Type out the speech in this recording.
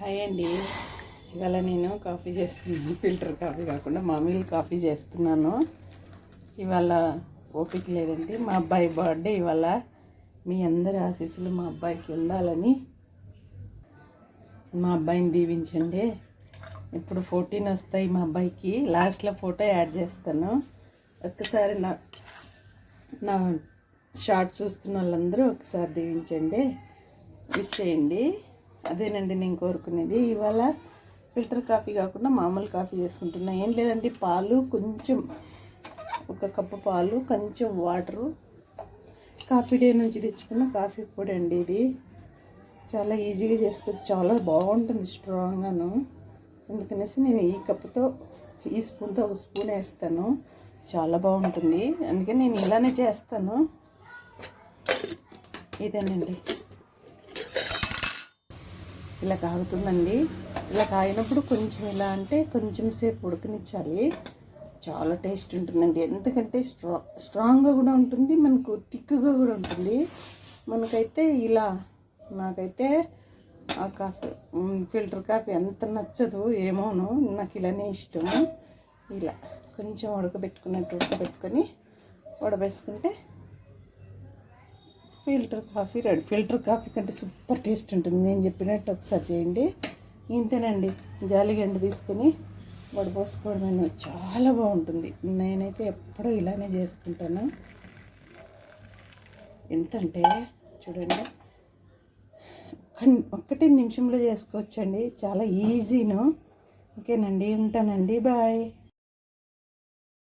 Hi అండి. ఇవాళ నేను కాఫీ చేస్తున్నాను. ఫిల్టర్ కాఫీ కాకుండా మామూలు కాఫీ చేస్తున్నాను. ఇవాళ ఓపిక లేదండి. మా అబ్బాయి బర్త్డే ఇవాళ. మీ అందరి ఆశీస్సులు మా అబ్బాయికి ఉండాలని మా అబ్బాయిని దీవించండి. ఇప్పుడు ఫోర్టీన్ వస్తాయి మా అబ్బాయికి. లాస్ట్లో ఫోటో యాడ్ చేస్తాను. ఒక్కసారి నా నా షార్ట్ చూస్తున్న వాళ్ళందరూ ఒకసారి దీవించండి. విష్ చేయండి. అదేనండి నేను కోరుకునేది. ఇవాళ ఫిల్టర్ కాఫీ కాకుండా మామూలు కాఫీ చేసుకుంటున్నా. ఏం లేదండి పాలు కొంచెం ఒక కప్పు పాలు కొంచెం వాటరు. కాఫీ డే నుంచి తెచ్చుకున్న కాఫీ పొడి అండి ఇది. చాలా ఈజీగా చేసుకోవచ్చు. చాలా బాగుంటుంది స్ట్రాంగ్గాను అందుకనేసి నేను ఈ కప్పుతో ఈ స్పూన్తో ఒక స్పూన్ వేస్తాను. చాలా బాగుంటుంది. అందుకే నేను ఇలానే చేస్తాను. ఇదేనండి. ఇలా కాగుతుందండి. ఇలా కాగినప్పుడు కొంచెం ఇలా అంటే కొంచెం సేపు ఉడకనిచ్చాలి. చాలా టేస్ట్ ఉంటుందండి. ఎందుకంటే స్ట్రా స్ట్రాంగ్గా కూడా ఉంటుంది మనకు థిక్గా కూడా ఉంటుంది. మనకైతే ఇలా నాకైతే ఆ కాఫీ ఫిల్టర్ కాఫీ ఎంత నచ్చదు ఏమోను నాకు ఇలానే ఇష్టం. ఇలా కొంచెం ఉడకబెట్టుకున్నట్టు ఉడకబెట్టుకొని వడబేసుకుంటే filter coffee ready filter coffee కంటే సూపర్ టేస్ట్ ఉంటుంది. నేను చెప్పినట్టు ఒకసారి చేయండి. ఇంతేనండి జాలిగండి తీసుకొని వడపోసుకోవడం చాలా బాగుంటుంది. నేనైతే ఎప్పుడూ ఇలానే చేసుకుంటాను. ఎంతంటే చూడండి. ఒక్కటి నిమిషంలో చేసుకోవచ్చండి. చాలా ఈజీను. ఓకేనండి. ఉంటానండి. బాయ్.